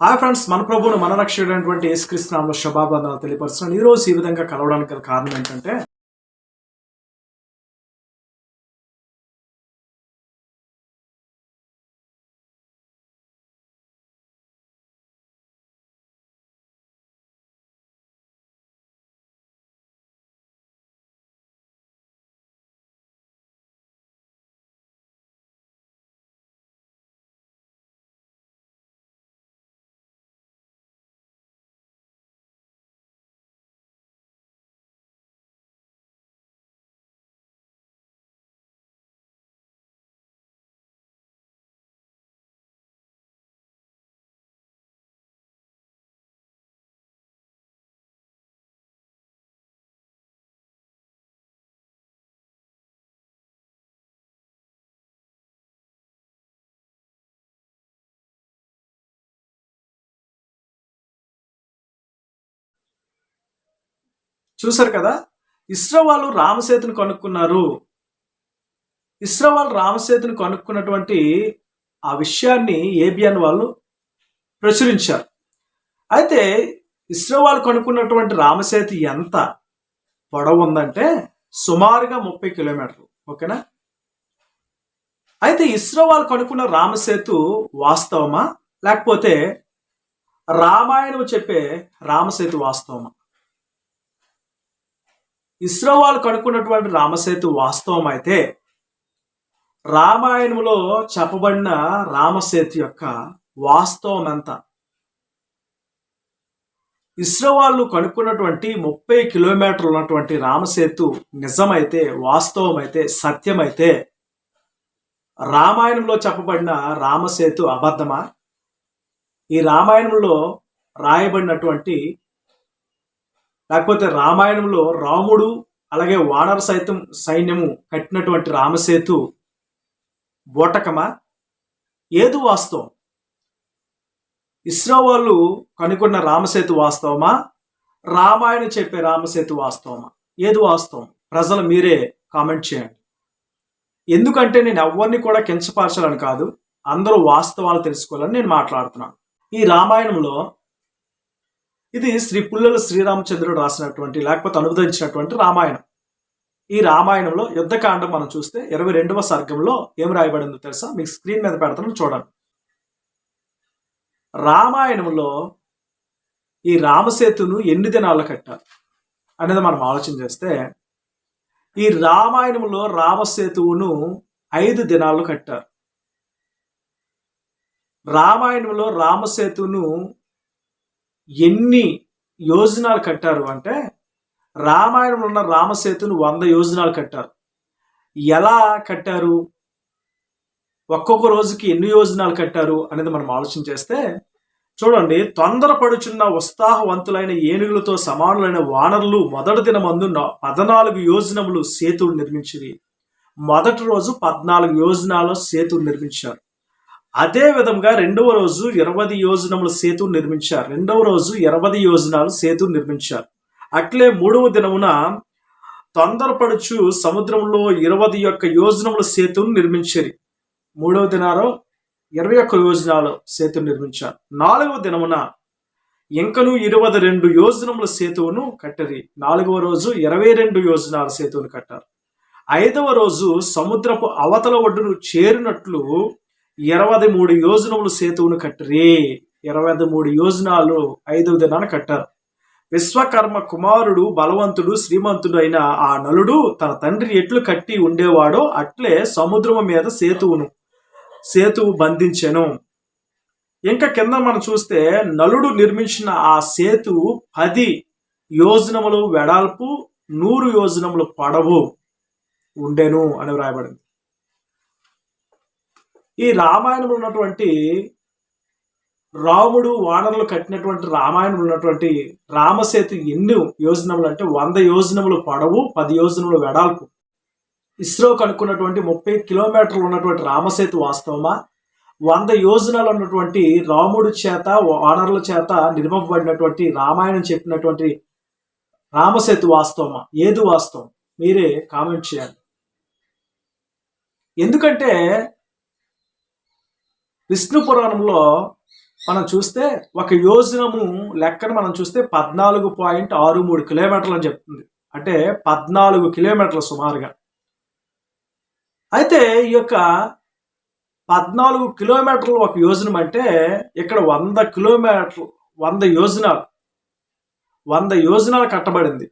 Hi friends మన ప్రభువును మన రక్షకుడైనటువంటి యేసుక్రీస్తునామంలో శుభాబంధనాలు తెలియపరుస్తున్నాను. ఈరోజు ఈ విధంగా కలవడానికి కారణం ఏంటంటే చూశారు కదా? ఇస్రో వాళ్ళు రామసేతుని కనుక్కున్నారు. ఇస్రో వాళ్ళు రామసేతుని కనుక్కున్నటువంటి ఆ విషయాన్ని ఏబిఎన్ వాళ్ళు ప్రచురించారు. అయితే ఇస్రో వాళ్ళు కనుక్కున్నటువంటి రామసేతు ఎంత? పొడవు ఉందంటే సుమారుగా ముప్పై కిలోమీటర్లు. ఓకేనా? అయితే ఇస్రో వాళ్ళు కనుక్కున్న రామసేతు వాస్తవమా? లేకపోతే రామాయణం చెప్పే రామసేతు వాస్తవమా? ఇస్రో వాళ్ళు కనుక్కున్నటువంటి రామసేతు వాస్తవం అయితే రామాయణంలో చెప్పబడిన రామసేతు యొక్క వాస్తవం ఎంత? ఇస్రో వాళ్ళు కనుక్కున్నటువంటి ముప్పై కిలోమీటర్లు ఉన్నటువంటి రామసేతు నిజమైతే వాస్తవమైతే సత్యమైతే రామాయణంలో చెప్పబడిన రామసేతు అబద్ధమా? ఈ రామాయణంలో రాయబడినటువంటి లేకపోతే రామాయణంలో రాముడు అలాగే వానర సైతం సైన్యము కట్టినటువంటి రామసేతు బోటకమా ఏది వాస్తవం? ఇస్రో వాళ్ళు కనుక్కున్న రామసేతు వాస్తవమా? రామాయణం చెప్పే రామసేతు వాస్తవమా? ఏది వాస్తవం? ప్రజలు మీరే కామెంట్ చేయండి. ఎందుకంటే నేను ఎవరిని కూడా కించపరచాలని కాదు అందరూ వాస్తవాలు తెలుసుకోవాలని నేను మాట్లాడుతున్నాను. ఈ రామాయణంలో ఇది శ్రీ పుల్లల శ్రీరామచంద్రుడు రాసినటువంటి లేకపోతే అనువదించినటువంటి రామాయణం. ఈ రామాయణంలో యుద్ధకాండం మనం చూస్తే ఇరవై రెండవ సర్గంలో ఏం రాయబడిందో తెలుసా? మీకు స్క్రీన్ మీద పెడతాను చూడండి. రామాయణంలో ఈ రామసేతును ఎన్ని దినాలు కట్టారు అనేది మనం ఆలోచన చేస్తే ఈ రామాయణంలో రామసేతువును ఐదు దినాలు కట్టారు. రామాయణంలో రామసేతును ఎన్ని యోజనాలు కట్టారు అంటే రామాయణంలో ఉన్న రామసేతును వంద యోజనాలు కట్టారు. ఎలా కట్టారు? ఒక్కొక్క రోజుకి ఎన్ని యోజనాలు కట్టారు అనేది మనం ఆలోచన చేస్తే చూడండి తొందరపడుచున్న ఉత్సాహవంతులైన ఏనుగులతో సమానులైన వానరులు మొదటి దినమందు న- పద్నాలుగు యోజనములు సేతులు నిర్మించింది మొదటి రోజు పద్నాలుగు యోజనాలు సేతులు నిర్మించారు. అదే విధంగా రెండవ రోజు ఇరవై యోజనముల సేతు నిర్మించారు. రెండవ రోజు ఇరవై యోజనాలు సేతు నిర్మించారు. అట్లే మూడవ దినమున తొందరపడుచు సముద్రంలో ఇరవై యొక్క యోజనముల సేతును నిర్మించారు. మూడవ దినారో ఇరవై ఒక్క యోజనాలు సేతు నిర్మించారు. నాలుగవ దినమున ఇంకను ఇరవై రెండు యోజనముల సేతువును కట్టరి. నాలుగవ రోజు ఇరవై రెండు యోజనాల సేతువును కట్టారు. ఐదవ రోజు సముద్రపు అవతల ఒడ్డును చేరినట్లు ఇరవై మూడు యోజనములు సేతువును కట్టిరి. ఇరవై మూడు యోజనాలు ఐదవ దినాన కట్టారు. విశ్వకర్మ కుమారుడు బలవంతుడు శ్రీమంతుడు అయిన ఆ నలుడు తన తండ్రి ఎట్లు కట్టి ఉండేవాడో అట్లే సముద్రము మీద సేతువును సేతువు బంధించెను. ఇంకా కింద మనం చూస్తే నలుడు నిర్మించిన ఆ సేతువు పది యోజనములు వెడల్పు నూరు యోజనములు పొడవు ఉండెను అని వ్రాయబడింది. ఈ రామాయణంలో ఉన్నటువంటి రాముడు వానరులు కట్టినటువంటి రామాయణంలో ఉన్నటువంటి రామసేతు ఎన్ని యోజనములు అంటే వంద యోజనములు పొడవు పది యోజనములు వెడల్పు. ఇస్రో కనుక్కున్నటువంటి ముప్పై కిలోమీటర్లు ఉన్నటువంటి రామసేతు వాస్తవమా? వంద యోజనాలు ఉన్నటువంటి రాముడు చేత వానరుల చేత నిర్మింపబడినటువంటి రామాయణం చెప్పినటువంటి రామసేతు వాస్తవమా? ఏది వాస్తవం? మీరే కామెంట్ చేయాలి ఎందుకంటే విష్ణు పురాణంలో మనం చూస్తే ఒక యోజనము లెక్కను మనం చూస్తే పద్నాలుగు పాయింట్ ఆరు మూడు కిలోమీటర్లు అని చెప్తుంది. అంటే పద్నాలుగు కిలోమీటర్లు సుమారుగా. అయితే ఈ యొక్క పద్నాలుగు కిలోమీటర్లు ఒక యోజనం అంటే ఇక్కడ వంద కిలోమీటర్లు వంద యోజనాలు వంద యోజనాలు కట్టబడింది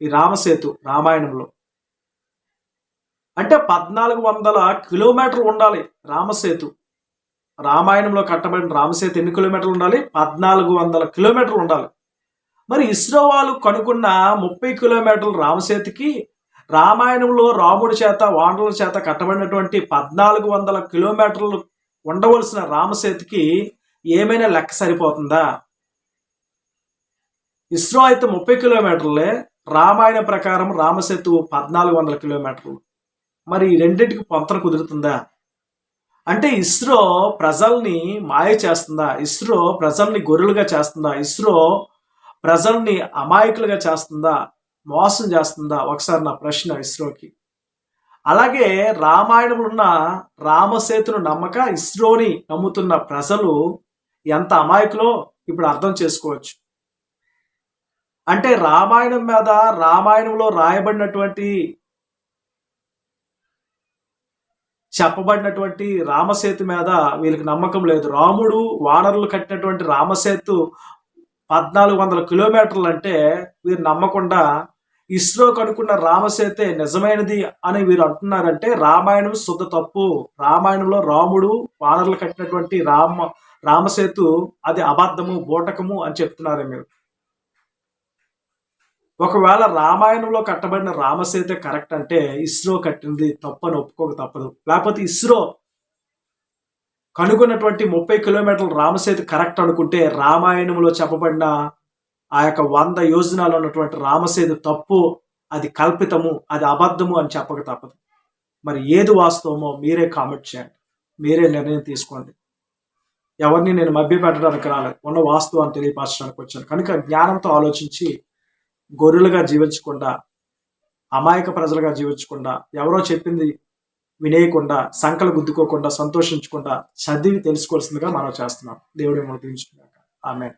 ఈ రామసేతు రామాయణంలో. అంటే పద్నాలుగు వందల కిలోమీటర్లు ఉండాలి రామసేతు. రామాయణంలో కట్టబడిన రామసేతు ఎన్ని కిలోమీటర్లు ఉండాలి? పద్నాలుగు వందల కిలోమీటర్లు ఉండాలి. మరి ఇస్రో వాళ్ళు కనుక్కున్న ముప్పై కిలోమీటర్లు రామసేతుకి రామాయణంలో రాముడి చేత వానరుల చేత కట్టబడినటువంటి పద్నాలుగు వందల కిలోమీటర్లు ఉండవలసిన రామసేతుకి ఏమైనా లెక్క సరిపోతుందా? ఇస్రో అయితే ముప్పై కిలోమీటర్లే రామాయణ ప్రకారం రామసేతు పద్నాలుగు వందల కిలోమీటర్లు. మరి రెండింటికి పొంతన కుదురుతుందా? అంటే ఇస్రో ప్రజల్ని మాయ చేస్తుందా? ఇస్రో ప్రజల్ని గొర్రెలుగా చేస్తుందా? ఇస్రో ప్రజల్ని అమాయకులుగా చేస్తుందా? మోసం చేస్తుందా? ఒకసారి నా ప్రశ్న ఇస్రోకి. అలాగే రామాయణంలో ఉన్న రామసేతును నమ్మక ఇస్రోని నమ్ముతున్న ప్రజలు ఎంత అమాయకులో? ఇప్పుడు అర్థం చేసుకోవచ్చు. అంటే రామాయణం మీద రామాయణంలో రాయబడినటువంటి చెప్పబడినటువంటి రామసేతు మీద వీళ్ళకి నమ్మకం లేదు. రాముడు వానరులు కట్టినటువంటి రామసేతు పద్నాలుగు వందల కిలోమీటర్లు అంటే వీరు నమ్మకుండా ఇస్రో కనుక్కున్న రామసేతే నిజమైనది అని వీరు అంటున్నారంటే రామాయణం శుద్ధ తప్పు. రామాయణంలో రాముడు వానరులు కట్టినటువంటి రామ రామసేతు అది అబద్ధము బోటకము అని చెప్తున్నారు మీరు. ఒకవేళ రామాయణంలో కట్టబడిన రామసేత కరెక్ట్ అంటే ఇస్రో కట్టినది తప్పు అని ఒప్పుకోక తప్పదు. లేకపోతే ఇస్రో కనుగొన్నటువంటి ముప్పై కిలోమీటర్ల రామసేతు కరెక్ట్ అనుకుంటే రామాయణంలో చెప్పబడిన ఆ యొక్క వంద యోజనాలు ఉన్నటువంటి రామసేతు తప్పు అది కల్పితము అది అబద్ధము అని చెప్పక తప్పదు. మరి ఏది వాస్తవమో మీరే కామెంట్ చేయండి. మీరే నిర్ణయం తీసుకోండి. ఎవరిని నేను మభ్య పెట్టడానికి రాలేదు. ఉన్న వాస్తవాన్ని తెలియపరచడానికి వచ్చాను. కనుక జ్ఞానంతో ఆలోచించి గొర్రెలుగా జీవించకుండా అమాయక ప్రజలుగా జీవించకుండా ఎవరో చెప్పింది వినేయకుండా సంకలు గుద్దుకోకుండా సంతోషించకుండా చదివి తెలుసుకోవాల్సిందిగా మనం చేస్తున్నాం. దేవుడి మనం తీర్చుకున్నాక ఆమె